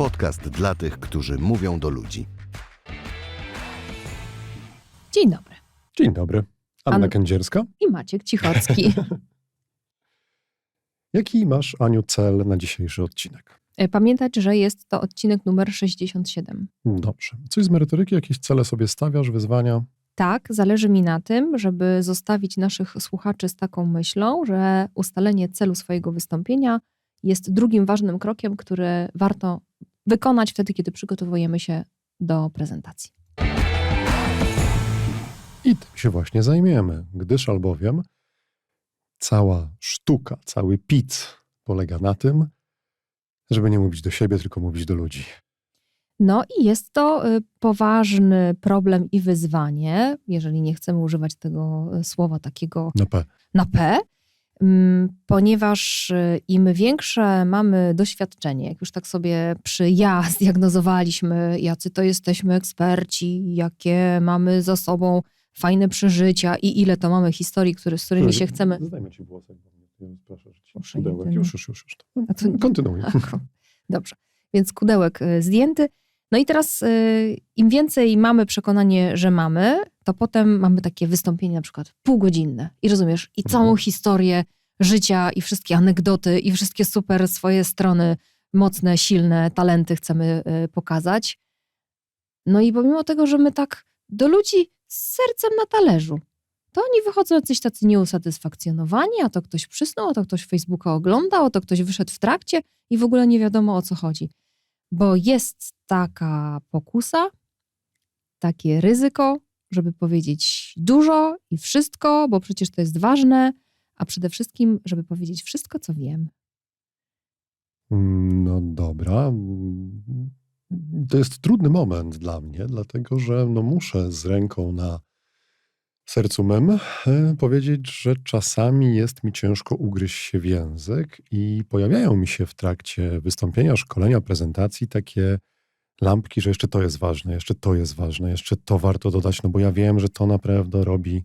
Podcast dla tych, którzy mówią do ludzi. Dzień dobry. Dzień dobry. Anna An- Kędzierska. I Maciek Cichocki. Jaki masz, Aniu, cel na dzisiejszy odcinek? E, Pamiętać, że jest to odcinek numer 67. Dobrze. Coś z merytoryki, jakieś cele sobie stawiasz, wyzwania? Tak, zależy mi na tym, żeby zostawić naszych słuchaczy z taką myślą, że ustalenie celu swojego wystąpienia jest drugim ważnym krokiem, który warto wykonać wtedy, kiedy przygotowujemy się do prezentacji. I tym się właśnie zajmiemy, gdyż albowiem cała sztuka, cały pic polega na tym, żeby nie mówić do siebie, tylko mówić do ludzi. No i jest to y, poważny problem i wyzwanie, jeżeli nie chcemy używać tego y, słowa takiego Na P. na P, ponieważ y, im większe mamy doświadczenie, jak już tak sobie przy ja zdiagnozowaliśmy, jacy to jesteśmy eksperci, jakie mamy za sobą fajne przeżycia i ile to mamy historii, które, z którymi się chcemy. Zdajmy ci włosek, proszę, że ci Proszę, pudełek. nie, Już, już, już. już. Kontynuuj. Dobrze, więc kudełek y, zdjęty. No i teraz y, im więcej mamy przekonanie, że mamy, to potem mamy takie wystąpienie na przykład półgodzinne i rozumiesz, i całą Mhm. historię życia i wszystkie anegdoty i wszystkie super swoje strony mocne, silne talenty chcemy y, pokazać. No i pomimo tego, że my tak do ludzi z sercem na talerzu, to oni wychodzą jacyś tacy nieusatysfakcjonowani, a to ktoś przysnął, a to ktoś Facebooka oglądał, a to ktoś wyszedł w trakcie i w ogóle nie wiadomo o co chodzi. Bo jest taka pokusa, takie ryzyko, żeby powiedzieć dużo i wszystko, bo przecież to jest ważne, a przede wszystkim, żeby powiedzieć wszystko, co wiem. No dobra. To jest trudny moment dla mnie, dlatego że no muszę z ręką na sercu mym e, powiedzieć, że czasami jest mi ciężko ugryźć się w język i pojawiają mi się w trakcie wystąpienia, szkolenia, prezentacji takie lampki, że jeszcze to jest ważne, jeszcze to jest ważne, jeszcze to warto dodać, no bo ja wiem, że to naprawdę robi.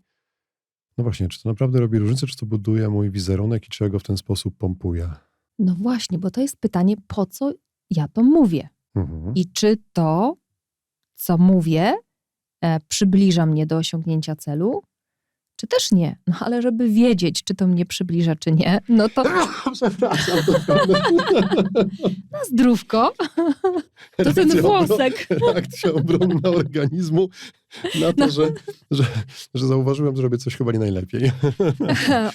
No właśnie, czy to naprawdę robi różnicę, czy to buduje mój wizerunek i czy ja go w ten sposób pompuję? No właśnie, bo to jest pytanie, po co ja to mówię? Mhm. I czy to, co mówię, przybliża mnie do osiągnięcia celu, czy też nie? No ale żeby wiedzieć, czy to mnie przybliża, czy nie, no to Przepraszam. na zdrówko, to ten włosek. Reakcja obronna organizmu na to, No. że, że, że zauważyłem, że robię coś chyba nie najlepiej.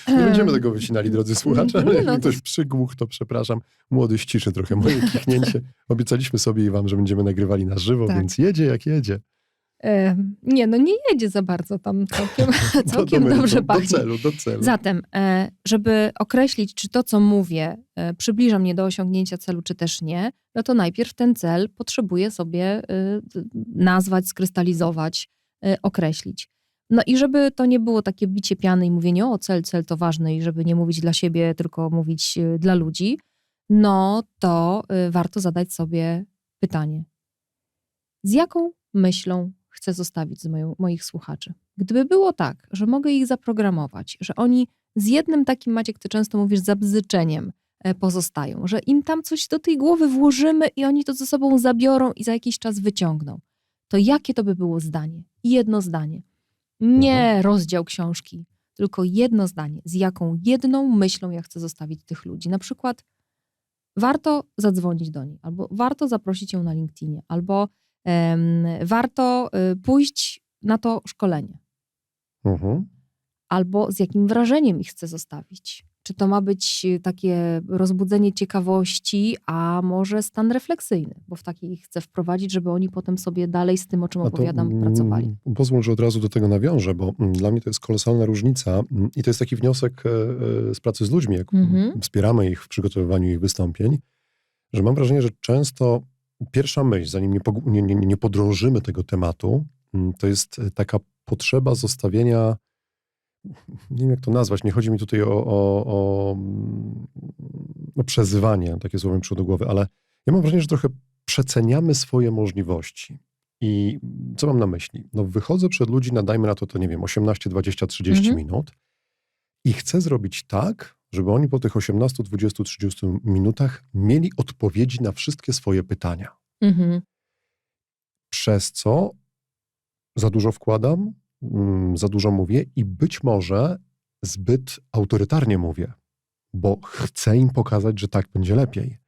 Nie będziemy tego wycinali, drodzy słuchacze, ale Nie, jak no to- ktoś przygłuch, to przepraszam. Młody ściszy trochę moje kichnięcie. Obiecaliśmy sobie i wam, że będziemy nagrywali na żywo, Tak. więc jedzie jak jedzie. Nie, no nie jedzie za bardzo tam całkiem, Do- całkiem do, dobrze do, do pachnie. celu, do celu. Zatem, e, żeby określić, czy to, co mówię, e, przybliża mnie do osiągnięcia celu, czy też nie, no to najpierw ten cel potrzebuję sobie e, nazwać, skrystalizować, określić. No i żeby to nie było takie bicie piany i mówienie, o cel, cel to ważne i żeby nie mówić dla siebie, tylko mówić dla ludzi, no to warto zadać sobie pytanie. Z jaką myślą chcę zostawić z moją, moich słuchaczy? Gdyby było tak, że mogę ich zaprogramować, że oni z jednym takim, Maciek, ty często mówisz, zabzyczeniem e, pozostają, że im tam coś do tej głowy włożymy i oni to ze sobą zabiorą i za jakiś czas wyciągną, to jakie to by było zdanie? Jedno zdanie. Nie rozdział książki, tylko jedno zdanie. Z jaką jedną myślą ja chcę zostawić tych ludzi? Na przykład warto zadzwonić do niej, albo warto zaprosić ją na LinkedInie, albo warto y, pójść na to szkolenie Mhm. albo z jakim wrażeniem ich chcę zostawić. Czy to ma być y, takie rozbudzenie ciekawości, a może stan refleksyjny, bo w taki ich chcę wprowadzić, żeby oni potem sobie dalej z tym, o czym to, opowiadam, mm, pracowali. Pozwól, że od razu do tego nawiążę, bo mm, dla mnie to jest kolosalna różnica mm, i to jest taki wniosek e, e, z pracy z ludźmi, jak Mhm. wspieramy ich w przygotowywaniu ich wystąpień, że mam wrażenie, że często pierwsza myśl, zanim nie, nie, nie, nie podrążymy tego tematu, mm, to jest e, taka potrzeba zostawienia, nie wiem jak to nazwać, nie chodzi mi tutaj o, o, o, o przezywanie, takie słowo mi przyszło do głowy, ale ja mam wrażenie, że trochę przeceniamy swoje możliwości. I co mam na myśli? No wychodzę przed ludzi, nadajmy na to, to nie wiem, 18, 20, 30 Mhm. minut i chcę zrobić tak, żeby oni po tych 18, 20, 30 minutach mieli odpowiedzi na wszystkie swoje pytania. Mhm. Przez co za dużo wkładam, mm, za dużo mówię i być może zbyt autorytarnie mówię, bo chcę im pokazać, że tak będzie lepiej.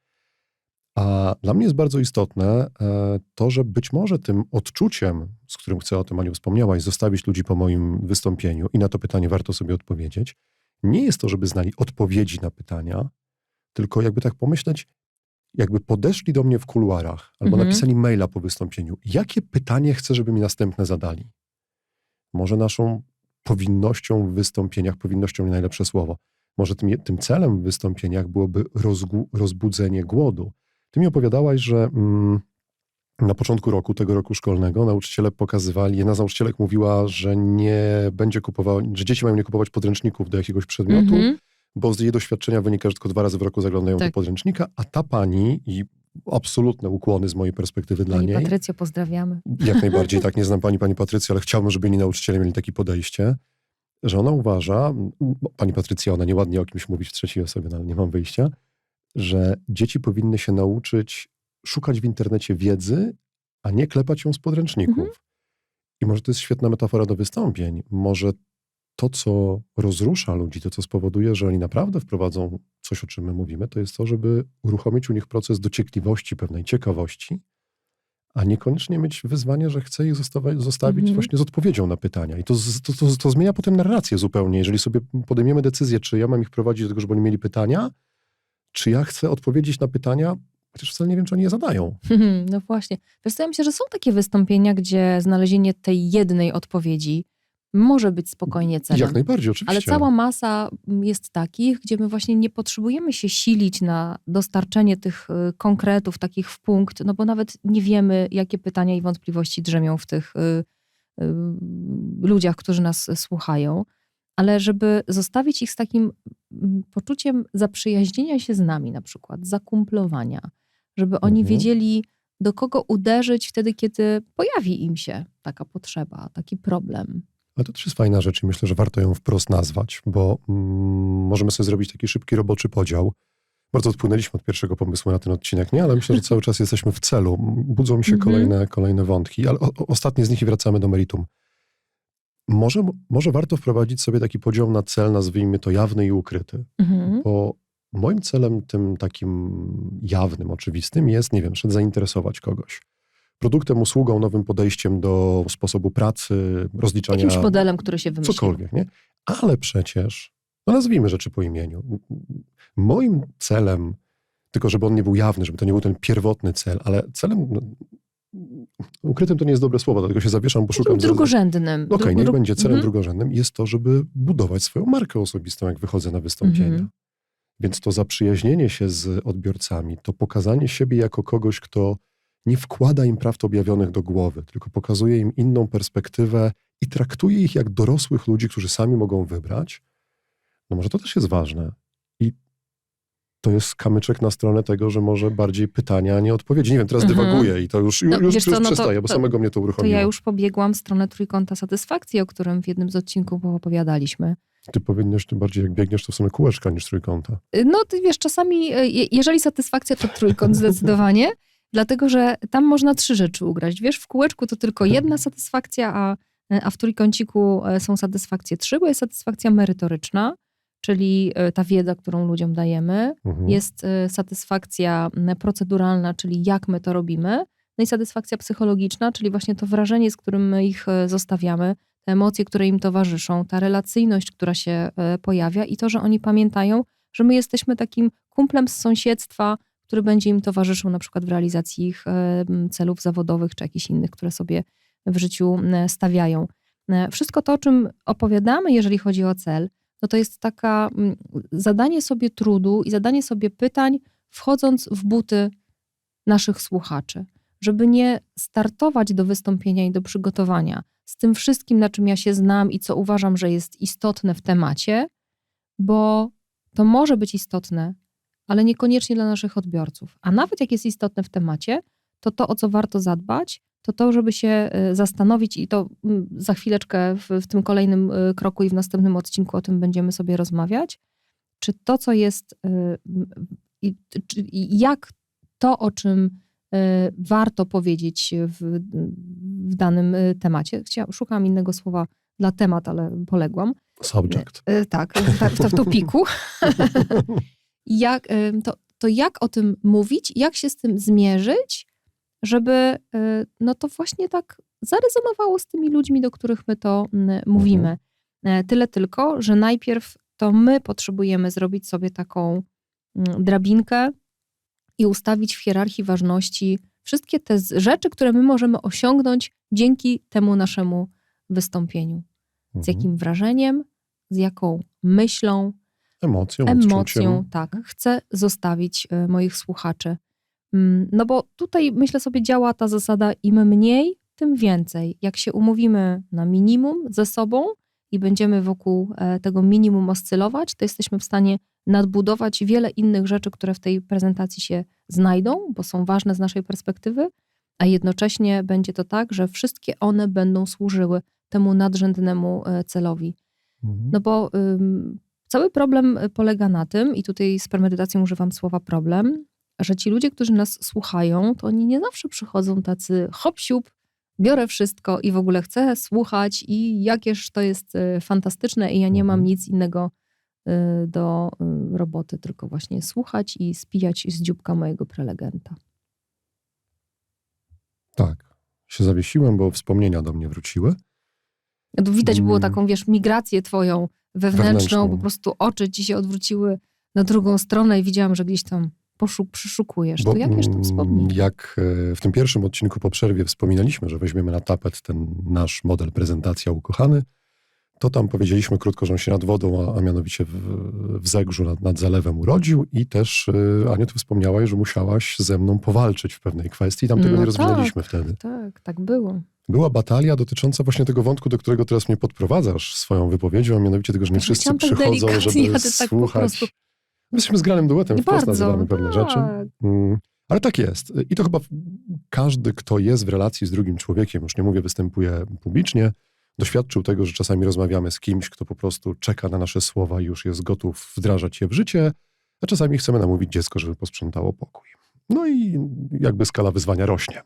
A dla mnie jest bardzo istotne e, to, że być może tym odczuciem, z którym chcę o tym Aniu wspomniałaś, zostawić ludzi po moim wystąpieniu i na to pytanie warto sobie odpowiedzieć, nie jest to, żeby znali odpowiedzi na pytania, tylko jakby tak pomyśleć, jakby podeszli do mnie w kuluarach albo Mhm. napisali maila po wystąpieniu, jakie pytanie chcę, żeby mi następne zadali. Może naszą powinnością w wystąpieniach, powinnością nie najlepsze słowo, może tym, tym celem w wystąpieniach byłoby rozgu, rozbudzenie głodu. Ty mi opowiadałaś, że mm, na początku roku, tego roku szkolnego, nauczyciele pokazywali, jedna z nauczycielek mówiła, że nie będzie kupowała, że dzieci mają nie kupować podręczników do jakiegoś przedmiotu, Mhm. bo z jej doświadczenia wynika, że tylko dwa razy w roku zaglądają Tak. do podręcznika, a ta pani i absolutne ukłony z mojej perspektywy dla Pani niej. Patrycjo, pozdrawiamy. Jak najbardziej, tak nie znam pani, pani Patrycji, ale chciałbym, żeby inni nauczyciele mieli takie podejście, że ona uważa, pani Patrycja, ona nieładnie o kimś mówić w trzeciej osobie, no ale nie mam wyjścia, że dzieci powinny się nauczyć szukać w internecie wiedzy, a nie klepać ją z podręczników. Mhm. I może to jest świetna metafora do wystąpień. Może to, co rozrusza ludzi, to, co spowoduje, że oni naprawdę wprowadzą coś, o czym my mówimy, to jest to, żeby uruchomić u nich proces dociekliwości, pewnej ciekawości, a niekoniecznie mieć wyzwanie, że chce ich zostawić Mhm. właśnie z odpowiedzią na pytania. I to, to, to, to zmienia potem narrację zupełnie. Jeżeli sobie podejmiemy decyzję, czy ja mam ich prowadzić do tego, żeby oni mieli pytania, czy ja chcę odpowiedzieć na pytania, chociaż wcale nie wiem, czy oni je zadają. Mhm, No właśnie. Wiesz co, ja myślę, że są takie wystąpienia, gdzie znalezienie tej jednej odpowiedzi może być spokojnie celem. Jak najbardziej, oczywiście. Ale cała masa mm, jest takich, gdzie my właśnie nie potrzebujemy się silić na dostarczenie tych y, konkretów, takich w punkt, no bo nawet nie wiemy, jakie pytania i wątpliwości drzemią w tych y, y, ludziach, którzy nas słuchają. Ale żeby zostawić ich z takim mm, poczuciem zaprzyjaźnienia się z nami, na przykład, zakumplowania, żeby oni Mhm. wiedzieli, do kogo uderzyć wtedy, kiedy pojawi im się taka potrzeba, taki problem. Ale to też jest fajna rzecz i myślę, że warto ją wprost nazwać, bo mm, możemy sobie zrobić taki szybki roboczy podział. Bardzo odpłynęliśmy od pierwszego pomysłu na ten odcinek, nie? Ale myślę, że cały czas jesteśmy w celu. Budzą mi się Mhm. kolejne, kolejne wątki, ale o, o- ostatnie z nich i wracamy do meritum. Może, może warto wprowadzić sobie taki podział na cel, nazwijmy to jawny i ukryty, Mhm. bo moim celem tym takim jawnym, oczywistym jest, nie wiem, zainteresować kogoś. Produktem, usługą, nowym podejściem do sposobu pracy, rozliczania Jakimś modelem, który się wymyślił. cokolwiek, nie? Ale przecież, no nazwijmy rzeczy po imieniu. Moim celem, tylko żeby on nie był jawny, żeby to nie był ten pierwotny cel, ale celem, no, ukrytym to nie jest dobre słowo, dlatego się zawieszam, bo szukam... Drugorzędnym. Okej, Dru- niech będzie celem Mhm. drugorzędnym, jest to, żeby budować swoją markę osobistą, jak wychodzę na wystąpienia. Mhm. Więc to zaprzyjaźnienie się z odbiorcami, to pokazanie siebie jako kogoś, kto nie wkłada im prawd objawionych do głowy, tylko pokazuje im inną perspektywę i traktuje ich jak dorosłych ludzi, którzy sami mogą wybrać, no może to też jest ważne. To jest kamyczek na stronę tego, że może bardziej pytania, a nie odpowiedzi. Nie wiem, teraz Mhm. dywaguję i to już, już, No, już, co, no to- przestaję, bo to- samego mnie to To uruchomiło. ja już pobiegłam w stronę trójkąta satysfakcji, o którym w jednym z odcinków opowiadaliśmy. Ty powinnaś tym bardziej, jak biegniesz, to w sumie kółeczka niż trójkąta. No, ty wiesz, czasami, je- jeżeli satysfakcja, to trójkąt zdecydowanie, dlatego że tam można trzy rzeczy ugrać. Wiesz, w kółeczku to tylko jedna satysfakcja, a, a w trójkąciku są satysfakcje trzy, bo jest satysfakcja merytoryczna, czyli e, ta wiedza, którą ludziom dajemy. Mhm. Jest e, satysfakcja proceduralna, czyli jak my to robimy. No i satysfakcja psychologiczna, czyli właśnie to wrażenie, z którym my ich e, zostawiamy, te emocje, które im towarzyszą, ta relacyjność, która się pojawia i to, że oni pamiętają, że my jesteśmy takim kumplem z sąsiedztwa, który będzie im towarzyszył na przykład w realizacji ich celów zawodowych czy jakichś innych, które sobie w życiu stawiają. Wszystko to, o czym opowiadamy, jeżeli chodzi o cel, no to jest taka mm, zadanie sobie trudu i zadanie sobie pytań, wchodząc w buty naszych słuchaczy, żeby nie startować do wystąpienia i do przygotowania z tym wszystkim, na czym ja się znam i co uważam, że jest istotne w temacie, bo to może być istotne, ale niekoniecznie dla naszych odbiorców. A nawet jak jest istotne w temacie, to to, o co warto zadbać, to to, żeby się y, zastanowić i to mm, za chwileczkę w, w tym kolejnym y, kroku i w następnym odcinku o tym będziemy sobie rozmawiać, czy to, co jest, y, i, czy, jak to, o czym warto powiedzieć w, w danym temacie. Chciałam, szukałam innego słowa dla temat, ale poległam. Subject. Tak, tak, to w topiku. jak, to, to jak o tym mówić, jak się z tym zmierzyć, żeby y, no to właśnie tak zarezonowało z tymi ludźmi, do których my to mówimy. E, Tyle tylko, że najpierw to my potrzebujemy zrobić sobie taką drabinkę i ustawić w hierarchii ważności wszystkie te rzeczy, które my możemy osiągnąć dzięki temu naszemu wystąpieniu. Z Mhm. jakim wrażeniem, z jaką myślą, Emocją, emocją, tak, chcę zostawić y, moich słuchaczy. Mm, No bo tutaj myślę sobie działa ta zasada im mniej, tym więcej. Jak się umówimy na minimum ze sobą i będziemy wokół e, tego minimum oscylować, to jesteśmy w stanie nadbudować wiele innych rzeczy, które w tej prezentacji się znajdą, bo są ważne z naszej perspektywy, a jednocześnie będzie to tak, że wszystkie one będą służyły temu nadrzędnemu e, celowi. Mhm. No bo ym, cały problem polega na tym, i tutaj z premedytacją używam słowa problem, że ci ludzie, którzy nas słuchają, to oni nie zawsze przychodzą tacy hop siup, biorę wszystko i w ogóle chcę słuchać i jakież to jest y, fantastyczne i ja nie mam Mhm. nic innego y, do y, roboty, tylko właśnie słuchać i spijać z dzióbka mojego prelegenta. Tak. Się zawiesiłem, bo wspomnienia do mnie wróciły. No to widać było Mm. taką, wiesz, migrację twoją wewnętrzną, Wewnętrzną. po prostu oczy ci się odwróciły na drugą stronę i widziałam, że gdzieś tam poszuk, przyszukujesz. to jakież to mm, wspomnienie? Jak e, w tym pierwszym odcinku po przerwie wspominaliśmy, że weźmiemy na tapet ten nasz model prezentacja ukochany, to tam powiedzieliśmy krótko, że on się nad wodą, a, a mianowicie w, w Zegrzu nad, nad zalewem urodził i też e, Aniu, ty wspomniałaś, że musiałaś ze mną powalczyć w pewnej kwestii. Tam tego No nie rozwinęliśmy tak. wtedy. Tak, tak było. Była batalia dotycząca właśnie tego wątku, do którego teraz mnie podprowadzasz swoją wypowiedzią, a mianowicie tego, że nie wszyscy tak przychodzą, żeby tak słuchać. My jesteśmy zgranym duetem, wprost bardzo. nazywamy pewne rzeczy. tak. Mm, Ale tak jest. I to chyba każdy, kto jest w relacji z drugim człowiekiem, już nie mówię, występuje publicznie, doświadczył tego, że czasami rozmawiamy z kimś, kto po prostu czeka na nasze słowa i już jest gotów wdrażać je w życie, a czasami chcemy namówić dziecko, żeby posprzątało pokój. No i jakby skala wyzwania rośnie.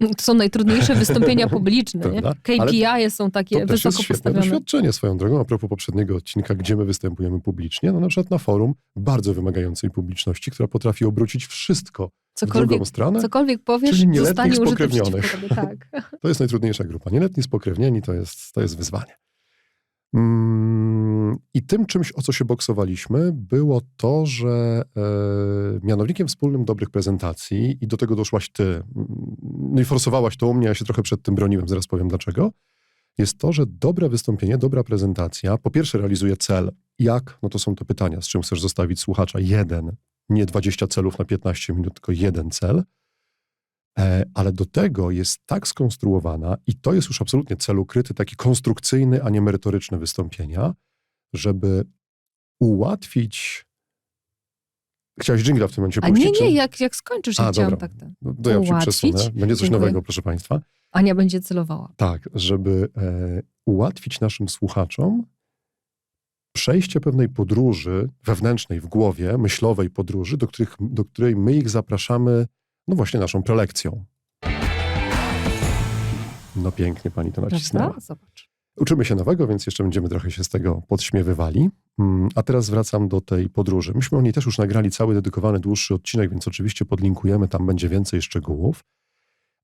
To są najtrudniejsze wystąpienia publiczne. Nie? KPI są takie To też jest wysoko postawione. doświadczenie swoją drogą. A propos poprzedniego odcinka, gdzie my występujemy publicznie, no na przykład na forum bardzo wymagającej publiczności, która potrafi obrócić wszystko w Cokolwiek, drugą stronę. cokolwiek powiesz, Czyli nieletnich zostanie przeciwko tobie. Tak. To jest najtrudniejsza grupa. Nieletni spokrewnieni to jest, to jest wyzwanie. Mm, I tym czymś, o co się boksowaliśmy, było to, że e, mianownikiem wspólnym dobrych prezentacji, i do tego doszłaś ty, mm, no i forsowałaś to u mnie, ja się trochę przed tym broniłem, zaraz powiem dlaczego, jest to, że dobre wystąpienie, dobra prezentacja, po pierwsze realizuje cel. Jak? No to są te pytania, z czym chcesz zostawić słuchacza. Jeden, nie 20 celów na 15 minut, tylko jeden cel. E, ale do tego jest tak skonstruowana, i to jest już absolutnie cel ukryty, taki konstrukcyjny, a nie merytoryczny wystąpienia, żeby ułatwić. Chciałeś dżingla w tym momencie A puścić? nie, czy- nie, jak, jak skończysz, ja A, chciałam dobra. tak. tak. No, to ja przesunę. Będzie coś Dziękuję. nowego, proszę Państwa. Ania będzie celowała. Tak, żeby e, ułatwić naszym słuchaczom przejście pewnej podróży wewnętrznej w głowie, myślowej podróży, do, których, do której my ich zapraszamy, no właśnie naszą prelekcją. No pięknie pani to nacisnęła. Prawda? Zobacz. Uczymy się nowego, więc jeszcze będziemy trochę się z tego podśmiewywali. Mm, A teraz wracam do tej podróży. Myśmy o niej też już nagrali cały dedykowany, dłuższy odcinek, więc oczywiście podlinkujemy, tam będzie więcej szczegółów.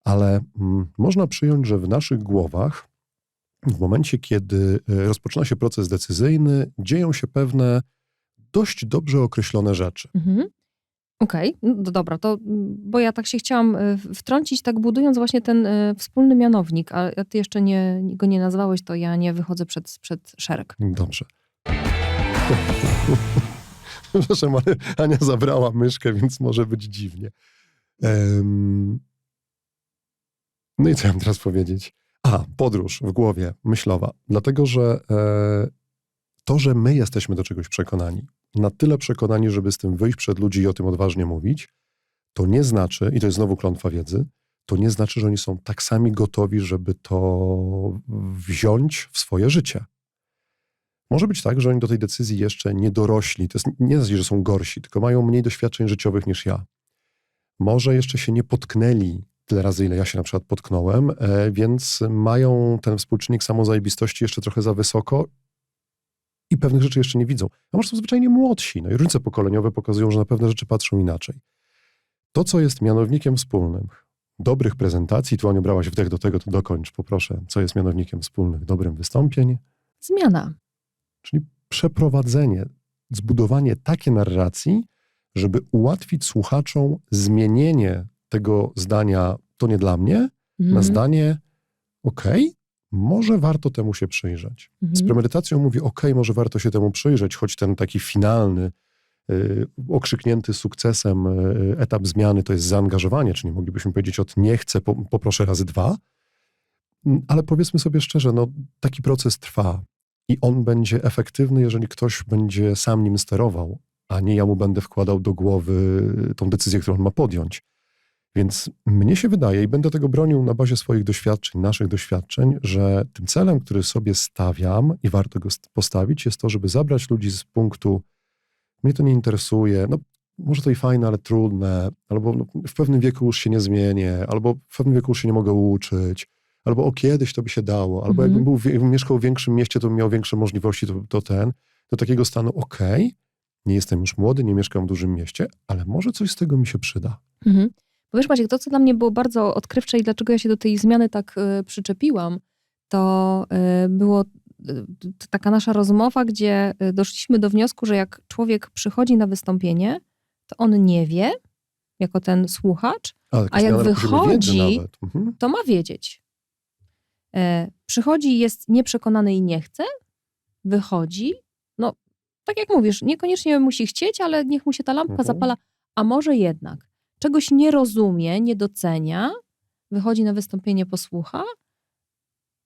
Ale mm, można przyjąć, że w naszych głowach, w momencie, kiedy e, rozpoczyna się proces decyzyjny, dzieją się pewne dość dobrze określone rzeczy. Mhm. Okej, no to dobra, to bo ja tak się chciałam y, wtrącić, tak budując właśnie ten y, wspólny mianownik, a ty jeszcze nie, go nie nazwałeś, to ja nie wychodzę przed, przed szereg. Dobrze. Przepraszam, ale Ania zabrała myszkę, więc może być dziwnie. Em, No i co ja mam teraz powiedzieć? A, podróż w głowie, myślowa. Dlatego, że e, to, że my jesteśmy do czegoś przekonani, na tyle przekonani, żeby z tym wyjść przed ludzi i o tym odważnie mówić, to nie znaczy, i to jest znowu klątwa wiedzy, to nie znaczy, że oni są tak sami gotowi, żeby to wziąć w swoje życie. Może być tak, że oni do tej decyzji jeszcze nie dorośli. To jest nie znaczy, że są gorsi, tylko mają mniej doświadczeń życiowych niż ja. Może jeszcze się nie potknęli tyle razy, ile ja się na przykład potknąłem, e, więc mają ten współczynnik samozajebistości jeszcze trochę za wysoko i pewnych rzeczy jeszcze nie widzą. A może są zwyczajnie młodsi. No i różnice pokoleniowe pokazują, że na pewne rzeczy patrzą inaczej. To, co jest mianownikiem wspólnym dobrych prezentacji, tu Aniu brałaś wdech do tego, to dokończ, poproszę, co jest mianownikiem wspólnych dobrym wystąpień, Zmiana. czyli przeprowadzenie, zbudowanie takiej narracji, żeby ułatwić słuchaczom zmienienie tego zdania to nie dla mnie, na Mhm. zdanie okej, może warto temu się przyjrzeć. Z Mhm. premedytacją mówi okej, może warto się temu przyjrzeć, choć ten taki finalny, y, okrzyknięty sukcesem y, etap zmiany to jest zaangażowanie, czyli moglibyśmy powiedzieć od nie chcę, po, poproszę razy dwa. Mm, Ale powiedzmy sobie szczerze, no, taki proces trwa i on będzie efektywny, jeżeli ktoś będzie sam nim sterował, a nie ja mu będę wkładał do głowy tą decyzję, którą on ma podjąć. Więc mnie się wydaje, i będę tego bronił na bazie swoich doświadczeń, naszych doświadczeń, że tym celem, który sobie stawiam i warto go st- postawić, jest to, żeby zabrać ludzi z punktu mnie to nie interesuje, no może to i fajne, ale trudne, albo no, w pewnym wieku już się nie zmienię, albo w pewnym wieku już się nie mogę uczyć, albo o kiedyś to by się dało, albo Mhm. jakbym był, jakbym mieszkał w większym mieście, to bym miał większe możliwości, to, to ten, do takiego stanu, okej, nie jestem już młody, nie mieszkam w dużym mieście, ale może coś z tego mi się przyda. Mhm. Wiesz Maciek, to co dla mnie było bardzo odkrywcze i dlaczego ja się do tej zmiany tak y, przyczepiłam, to y, było y, taka nasza rozmowa, gdzie doszliśmy do wniosku, że jak człowiek przychodzi na wystąpienie, to on nie wie, jako ten słuchacz, Ale A jak wychodzi. Mhm. to ma wiedzieć. E, przychodzi, jest nieprzekonany i nie chce, wychodzi, no tak jak mówisz, niekoniecznie musi chcieć, ale niech mu się ta lampka Mhm. zapala, a może jednak czegoś nie rozumie, nie docenia, wychodzi na wystąpienie, posłucha,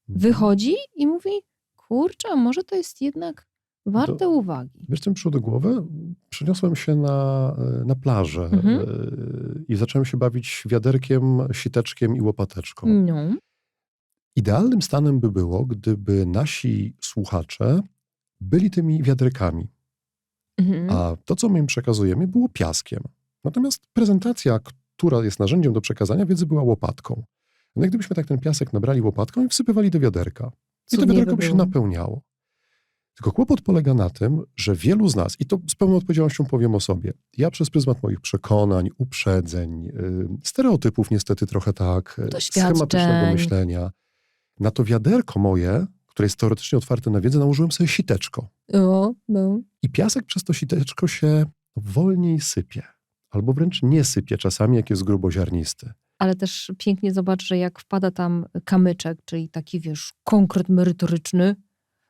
wychodzi i mówi, kurczę, może to jest jednak warte To- uwagi. Wiesz, co mi przyszło do głowy? Przeniosłem się na, na plażę Mhm. y, i zacząłem się bawić wiaderkiem, siteczkiem i łopateczką. No. Idealnym stanem by było, gdyby nasi słuchacze byli tymi wiaderkami, Mhm. a to, co my im przekazujemy, było piaskiem. Natomiast prezentacja, która jest narzędziem do przekazania wiedzy, była łopatką. No i gdybyśmy tak ten piasek nabrali łopatką i wsypywali do wiaderka. I to wiaderko by się napełniało. Tylko kłopot polega na tym, że wielu z nas, i to z pełną odpowiedzialnością powiem o sobie, ja przez pryzmat moich przekonań, uprzedzeń, y, stereotypów niestety trochę tak, y, schematycznego myślenia, na to wiaderko moje, które jest teoretycznie otwarte na wiedzę, nałożyłem sobie siteczko. O, no. I piasek przez to siteczko się wolniej sypie. Albo wręcz nie sypie czasami, jak jest gruboziarnisty. ale też pięknie zobacz, że jak wpada tam kamyczek, czyli taki, wiesz, konkret merytoryczny,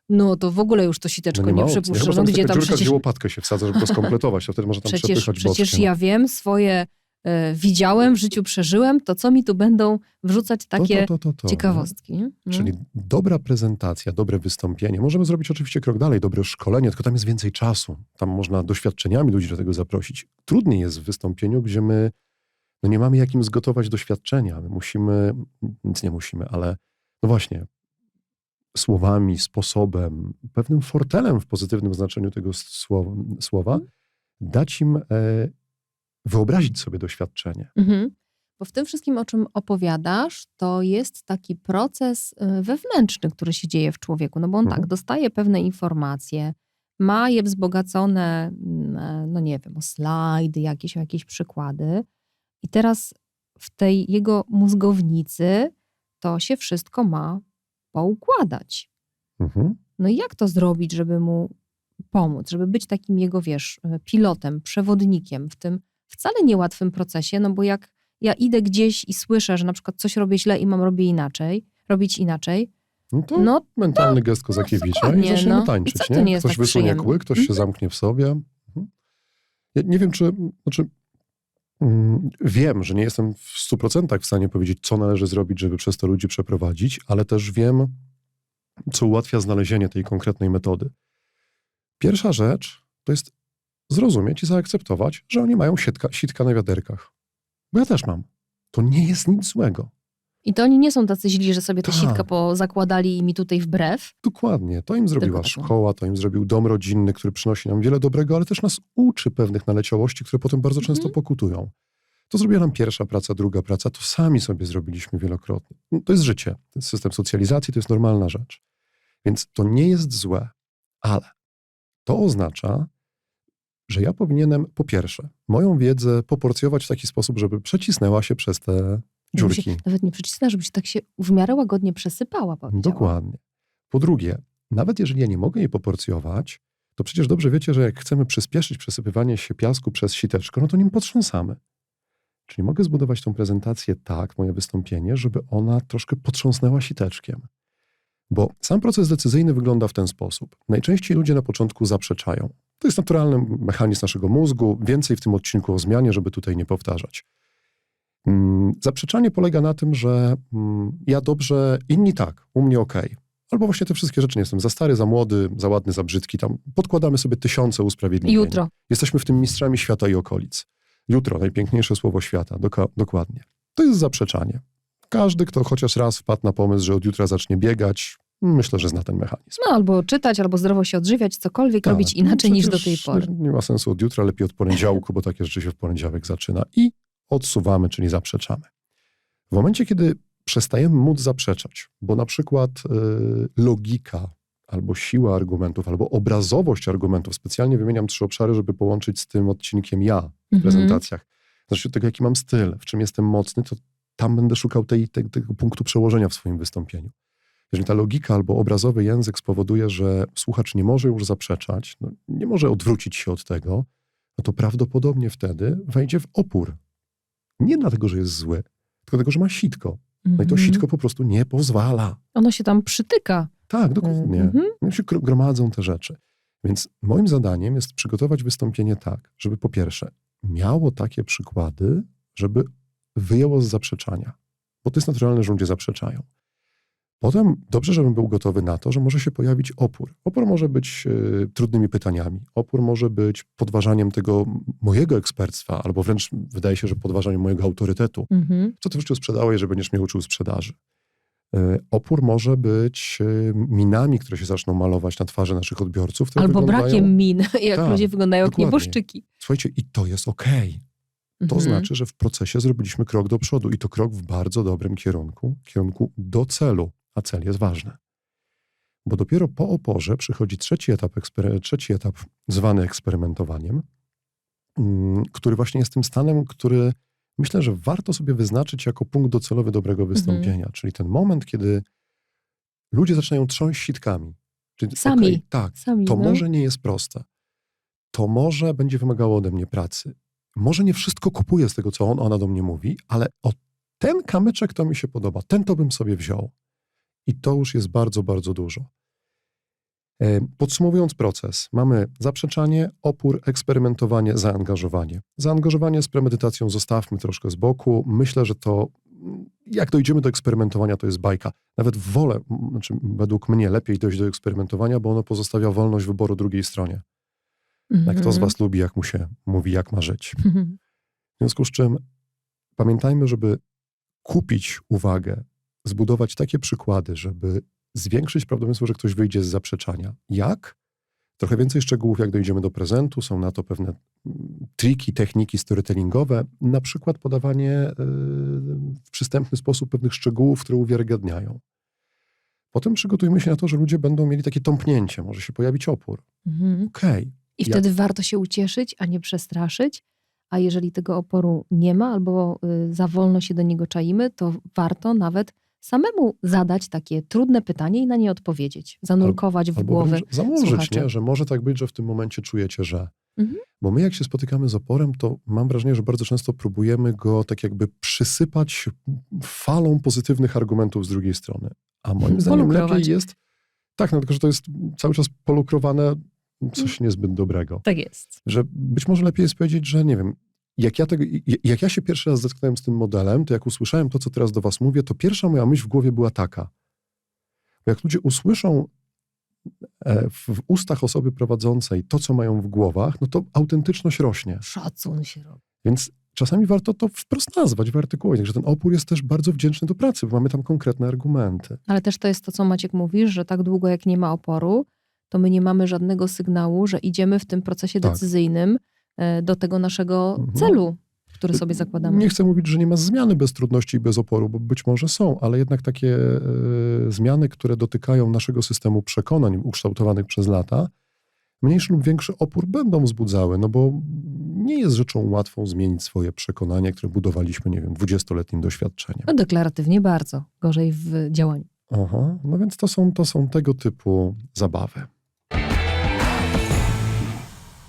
no to w ogóle już to siteczko No nie, ma opcji. przypuszcza. Chyba No tam gdzie tam przecież, gdzie łopatkę się wsadza, żeby to skompletować, to wtedy można tam przecież, przepychać przecież boczkiem. ja wiem, swoje widziałem, w życiu przeżyłem, to co mi tu będą wrzucać takie to, to, to, ciekawostki. No. Czyli dobra prezentacja, dobre wystąpienie. Możemy zrobić oczywiście krok dalej, dobre szkolenie, tylko tam jest więcej czasu. Tam można doświadczeniami ludzi do tego zaprosić. Trudniej jest w wystąpieniu, gdzie my no nie mamy jakim zgotować doświadczenia. My musimy, nic nie musimy, ale no właśnie, słowami, sposobem, pewnym fortelem w pozytywnym znaczeniu tego słowa, słowa Mhm. dać im e, wyobrazić sobie doświadczenie. Mhm. Bo w tym wszystkim, o czym opowiadasz, to jest taki proces y, wewnętrzny, który się dzieje w człowieku. No bo on Mhm. tak, dostaje pewne informacje, ma je wzbogacone, mm, e, no nie wiem, o slajdy, jakieś, o jakieś przykłady. I teraz w tej jego mózgownicy to się wszystko ma poukładać. Mhm. No i jak to zrobić, żeby mu pomóc, żeby być takim jego, wiesz, pilotem, przewodnikiem w tym wcale niełatwym procesie, no bo jak ja idę gdzieś i słyszę, że na przykład coś robię źle i mam robić inaczej, robić inaczej, No to no mentalny gest Kozakiewicza i dokładnie, zaczniemy no. I tańczyć. nie? nie ktoś tak wysunie przyjemne? kły, ktoś się Mhm. zamknie w sobie. Mhm. Ja nie wiem, czy... Znaczy, mm, wiem, że nie jestem w 100% w stanie powiedzieć, co należy zrobić, żeby przez to ludzi przeprowadzić, ale też wiem, co ułatwia znalezienie tej konkretnej metody. Pierwsza rzecz to jest zrozumieć i zaakceptować, że oni mają sitka, sitka na wiaderkach. Bo ja też mam. To nie jest nic złego. I to oni nie są tacy źli, że sobie tę Tak. sitkę pozakładali i mi tutaj wbrew. Dokładnie. To im zrobiła taką. szkoła, to im zrobił dom rodzinny, który przynosi nam wiele dobrego, ale też nas uczy pewnych naleciałości, które potem bardzo często Mhm. pokutują. To zrobiła nam pierwsza praca, druga praca, to sami sobie zrobiliśmy wielokrotnie. No, To jest życie, to jest system socjalizacji, to jest normalna rzecz. Więc to nie jest złe, ale to oznacza, że ja powinienem po pierwsze moją wiedzę poporcjować w taki sposób, żeby przecisnęła się przez te dziurki. Nawet nie przycisnę, żeby się tak się w miarę łagodnie przesypała. Dokładnie. Po drugie, nawet jeżeli ja nie mogę jej poporcjować, to przecież dobrze wiecie, że jak chcemy przyspieszyć przesypywanie się piasku przez siteczko, no to nim potrząsamy. Czyli mogę zbudować tą prezentację tak, moje wystąpienie, żeby ona troszkę potrząsnęła siteczkiem. Bo sam proces decyzyjny wygląda w ten sposób. Najczęściej ludzie na początku zaprzeczają. To jest naturalny mechanizm naszego mózgu. Więcej w tym odcinku o zmianie, żeby tutaj nie powtarzać. Mm, Zaprzeczanie polega na tym, że mm, ja dobrze, inni tak, u mnie okej. Albo właśnie te wszystkie rzeczy nie jestem za stary, za młody, za ładny, za brzydki. Tam podkładamy sobie tysiące usprawiedliwień. Jutro. Jesteśmy w tym mistrzami świata i okolic. Jutro, najpiękniejsze słowo świata, doka- dokładnie. To jest zaprzeczanie. Każdy, kto chociaż raz wpadł na pomysł, że od jutra zacznie biegać, myślę, że zna ten mechanizm. No albo czytać, albo zdrowo się odżywiać, cokolwiek Tak, robić no inaczej niż do tej pory. Nie, ma sensu od jutra, lepiej od poniedziałku, bo takie rzeczy się w poniedziałek zaczyna. I odsuwamy, czyli zaprzeczamy. W momencie, kiedy przestajemy móc zaprzeczać, bo na przykład y, logika albo siła argumentów, albo obrazowość argumentów, specjalnie wymieniam trzy obszary, żeby połączyć z tym odcinkiem ja w Mhm. prezentacjach. Od tego, jaki mam styl, w czym jestem mocny, to tam będę szukał tej, tej, tego punktu przełożenia w swoim wystąpieniu. Jeżeli ta logika albo obrazowy język spowoduje, że słuchacz nie może już zaprzeczać, no, nie może odwrócić się od tego, no to prawdopodobnie wtedy wejdzie w opór. Nie dlatego, że jest zły, tylko dlatego, że ma sitko. No i to Mhm. sitko po prostu nie pozwala. Ono się tam przytyka. Tak, dokładnie. Mhm. No się gro- gromadzą te rzeczy. Więc moim zadaniem jest przygotować wystąpienie tak, żeby po pierwsze miało takie przykłady, żeby wyjęło z zaprzeczania. Bo to jest naturalne, że ludzie zaprzeczają. Potem dobrze, żebym był gotowy na to, że może się pojawić opór. Opór może być e, trudnymi pytaniami. Opór może być podważaniem tego mojego eksperctwa, albo wręcz wydaje się, że podważaniem mojego autorytetu. Mhm. Co ty w życiu sprzedałeś, że będziesz mnie uczył sprzedaży? E, Opór może być e, minami, które się zaczną malować na twarzy naszych odbiorców. Albo wyglądają- brakiem min, jak Tak, ludzie wyglądają jak nieboszczyki. Słuchajcie, i to jest okej. To Mhm. znaczy, że w procesie zrobiliśmy krok do przodu i to krok w bardzo dobrym kierunku, kierunku do celu, a cel jest ważny. Bo dopiero po oporze przychodzi trzeci etap, trzeci etap zwany eksperymentowaniem, mm, który właśnie jest tym stanem, który myślę, że warto sobie wyznaczyć jako punkt docelowy dobrego wystąpienia. Czyli ten moment, kiedy ludzie zaczynają trząść sitkami. Czyli, Sami. okej, tak, Sami, to no. może nie jest proste. To może będzie wymagało ode mnie pracy. Może nie wszystko kupuję z tego, co on, ona do mnie mówi, ale o ten kamyczek to mi się podoba, ten to bym sobie wziął. I to już jest bardzo, bardzo dużo. Podsumowując proces, mamy zaprzeczanie, opór, eksperymentowanie, zaangażowanie. Zaangażowanie z premedytacją zostawmy troszkę z boku. Myślę, że to, jak dojdziemy do eksperymentowania, to jest bajka. Nawet wolę, znaczy według mnie lepiej dojść do eksperymentowania, bo ono pozostawia wolność wyboru drugiej stronie. Jak kto z Mhm. was lubi, jak mu się mówi, jak ma żyć. Mhm. W związku z czym pamiętajmy, żeby kupić uwagę, zbudować takie przykłady, żeby zwiększyć prawdopodobieństwo, że ktoś wyjdzie z zaprzeczania. Jak? Trochę więcej szczegółów, jak dojdziemy do prezentu. Są na to pewne mm, triki, techniki storytellingowe, na przykład podawanie yy, w przystępny sposób pewnych szczegółów, które uwiarygadniają. Potem przygotujmy się na to, że ludzie będą mieli takie tąpnięcie, może się pojawić opór. Mhm. Okej, I Ja- wtedy warto się ucieszyć, a nie przestraszyć. A jeżeli tego oporu nie ma, albo y, za wolno się do niego czaimy, to warto nawet samemu zadać takie trudne pytanie i na nie odpowiedzieć. Zanurkować w Albo głowę. wręcz założyć, nie? że może tak być, że w tym momencie czujecie, że. Mhm. Bo my jak się spotykamy z oporem, to mam wrażenie, że bardzo często próbujemy go tak jakby przysypać falą pozytywnych argumentów z drugiej strony. A moim zdaniem Polukrować. lepiej jest... Tak, no tylko, że to jest cały czas polukrowane coś niezbyt dobrego. Tak jest. Że być może lepiej jest powiedzieć, że nie wiem, jak ja, tego, jak ja się pierwszy raz zetknąłem z tym modelem, to jak usłyszałem to, co teraz do was mówię, to pierwsza moja myśl w głowie była taka. Bo jak ludzie usłyszą e, w w ustach osoby prowadzącej to, co mają w głowach, no to autentyczność rośnie. Szacun się robi. Więc czasami warto to wprost nazwać, wyartykułować, że ten opór jest też bardzo wdzięczny do pracy, bo mamy tam konkretne argumenty. Ale też to jest to, co Maciek mówisz, że tak długo jak nie ma oporu, to my nie mamy żadnego sygnału, że idziemy w tym procesie Tak. decyzyjnym do tego naszego Mhm. celu, który sobie zakładamy. Nie chcę mówić, że nie ma zmiany bez trudności i bez oporu, bo być może są, ale jednak takie e, zmiany, które dotykają naszego systemu przekonań ukształtowanych przez lata, mniejszy lub większy opór będą wzbudzały, no bo nie jest rzeczą łatwą zmienić swoje przekonania, które budowaliśmy, nie wiem, dwudziestoletnim doświadczeniem. No, deklaratywnie bardzo, gorzej w działaniu. Aha, no więc to są, to są tego typu zabawy.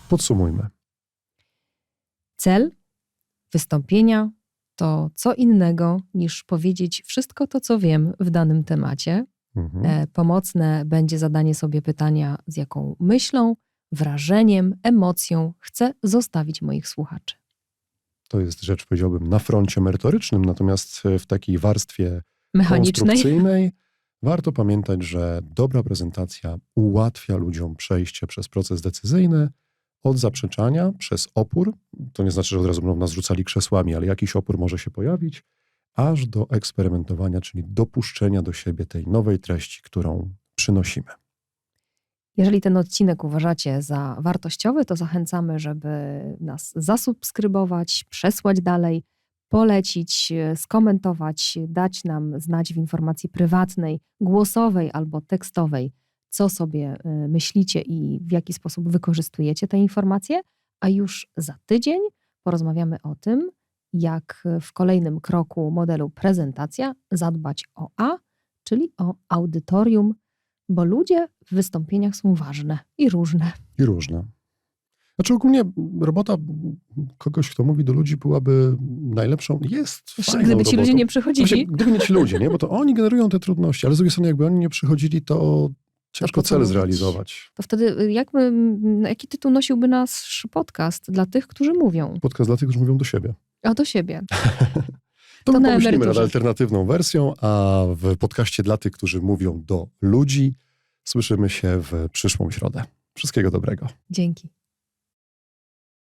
Podsumujmy. Cel wystąpienia to co innego niż powiedzieć wszystko to, co wiem w danym temacie. Mhm. E, Pomocne będzie zadanie sobie pytania, z jaką myślą, wrażeniem, emocją chcę zostawić moich słuchaczy. To jest rzecz, powiedziałbym, na froncie merytorycznym, natomiast w takiej warstwie Mechanicznej. konstrukcyjnej warto pamiętać, że dobra prezentacja ułatwia ludziom przejście przez proces decyzyjny od zaprzeczania przez opór, to nie znaczy, że od razu będą nas rzucali krzesłami, ale jakiś opór może się pojawić, aż do eksperymentowania, czyli dopuszczenia do siebie tej nowej treści, którą przynosimy. Jeżeli ten odcinek uważacie za wartościowy, to zachęcamy, żeby nas zasubskrybować, przesłać dalej, polecić, skomentować, dać nam znać w informacji prywatnej, głosowej albo tekstowej, co sobie e, myślicie i w jaki sposób wykorzystujecie te informacje. A już za tydzień porozmawiamy o tym, jak w kolejnym kroku modelu prezentacja zadbać o A, czyli o audytorium bo ludzie w wystąpieniach są ważne i różne. I różne. Znaczy ogólnie robota kogoś, kto mówi do ludzi, byłaby najlepszą, jest fajną Gdyby ci robotą. ludzie nie Właśnie, przychodzili, gdyby nie ci ludzie, nie? bo to oni generują te trudności, ale z drugiej strony jakby oni nie przychodzili, to ciężko cel zrealizować. to wtedy y, jakby, jaki tytuł nosiłby nasz podcast dla tych, którzy mówią? Podcast dla tych, którzy mówią do siebie. A do siebie. To, To my pomyślimy nad alternatywną wersją, a w podcaście dla tych, którzy mówią do ludzi, słyszymy się w przyszłą środę. Wszystkiego dobrego. Dzięki.